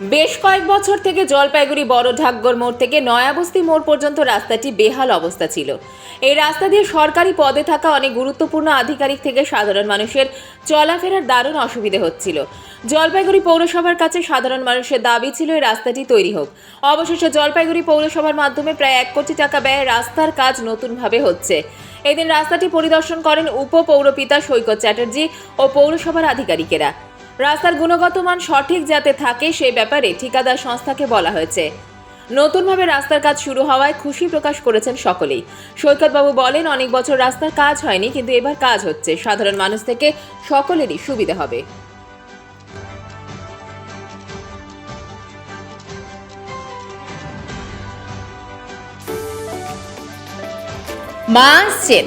বেশ কয়েক বছর থেকে জলপাইগুড়ি বড় ঢাকগর মোড় থেকে নয়াবস্তি মোড় পর্যন্ত রাস্তাটি বেহাল অবস্থা ছিল। এই রাস্তা দিয়ে সরকারি পদে থাকা অনেক গুরুত্বপূর্ণ আধিকারিক থেকে সাধারণ মানুষের চলাফেরার দারুণ অসুবিধে হচ্ছিল। জলপাইগুড়ি পৌরসভার কাছে সাধারণ মানুষের দাবি ছিল এই রাস্তাটি তৈরি হোক। অবশেষে জলপাইগুড়ি পৌরসভার মাধ্যমে প্রায় এক কোটি টাকা ব্যয়ে রাস্তার কাজ নতুনভাবে হচ্ছে। এদিন রাস্তাটি পরিদর্শন করেন উপপৌরপিতা সৈকত চ্যাটার্জি ও পৌরসভার আধিকারিকেরা। রাস্তার গুণগত মান সঠিক যাতে থাকে, সেই ব্যাপারে ঠিকাদার সংস্থাকে বলা হয়েছে। নতুনভাবে রাস্তার কাজ শুরু হওয়ায় খুশি প্রকাশ করেছেন সকলেই। সৈকতবাবু বলেন, অনেক বছর রাস্তার কাজ হয়নি, কিন্তু এবার কাজ হচ্ছে। সাধারণ মানুষ থেকে সকলেরই সুবিধা হবে। মা আসছেন।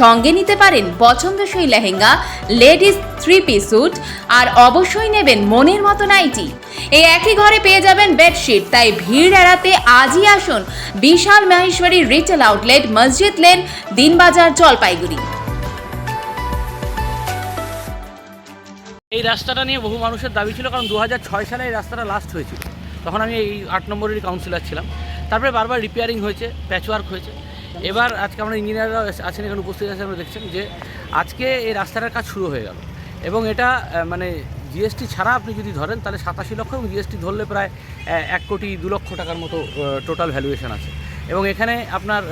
সঙ্গে নিতে পারেন পছন্দসই lehenga, ladies three piece suit আর অবশ্যই নেবেন মনের মতো নাইটি। এই একই ঘরে পেয়ে যাবেন বেডশিট তাই ভিড় এড়াতে আজই আসুন বিশাল Maheshwari retail outlet Masjid lane Dinbazar Jalpaiguri. এই রাস্তাটা নিয়ে বহু মানুষের দাবি ছিল, কারণ দু হাজার ছয় সালে এই রাস্তাটা লাস্ট হয়েছিল। তখন আমি এই আট নম্বরেরই কাউন্সিলর ছিলাম। তারপরে বারবার রিপেয়ারিং হয়েছে প্যাচওয়ার্ক হয়েছে। এবার আজকে আমরা ইঞ্জিনিয়াররা আছেন, এখানে উপস্থিত আছেন, আমরা দেখছেন যে আজকে এই রাস্তাটার কাজ শুরু হয়ে গেল। এবং এটা মানে জিএসটি ছাড়া আপনি যদি ধরেন, তাহলে সাতাশি লক্ষ এবং জিএসটি ধরলে প্রায় এক কোটি দু লক্ষ টাকার মতো টোটাল ভ্যালুয়েশন আছে। এবং এখানে আপনার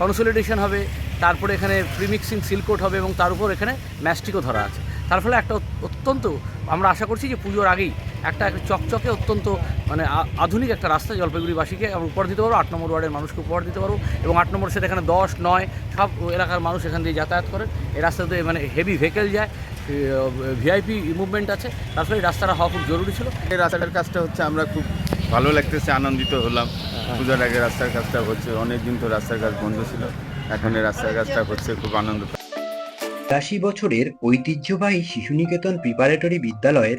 কনসোলিডেশন হবে, তারপরে এখানে প্রিমিক্সিং সিলকোট হবে এবং তার উপর এখানে ম্যাস্টিকও ধরা আছে। তার ফলে একটা অত্যন্ত, আমরা আশা করছি যে পুজোর আগেই একটা একটা চকচকে অত্যন্ত মানে আধুনিক একটা রাস্তা জলপাইগুড়িবাসীকে আমরা উপহার দিতে পারব আট নম্বর ওয়ার্ডের মানুষকে উপহার দিতে পারব এবং আট নম্বর সেটা এখানে দশ নয় সব এলাকার মানুষ এখান দিয়ে যাতায়াত করেন এই রাস্তাতে মানে হেভি ভেহিকেল যায় ভিআইপি মুভমেন্ট আছে। তার ফলে এই রাস্তাটা হওয়া খুব জরুরি ছিল। এই রাস্তাটার কাজটা হচ্ছে আমরা খুব ভালো লাগতেছে আনন্দিত হলাম। পূজার আগে রাস্তার কাজটা হচ্ছে অনেক দিন তো রাস্তার কাজ বন্ধ ছিল। এখন এই রাস্তার কাজটা হচ্ছে খুব আনন্দ। বিরাশি বছরের ঐতিহ্যবাহী শিশুনিকেতন প্রিপারেটরি বিদ্যালয়ের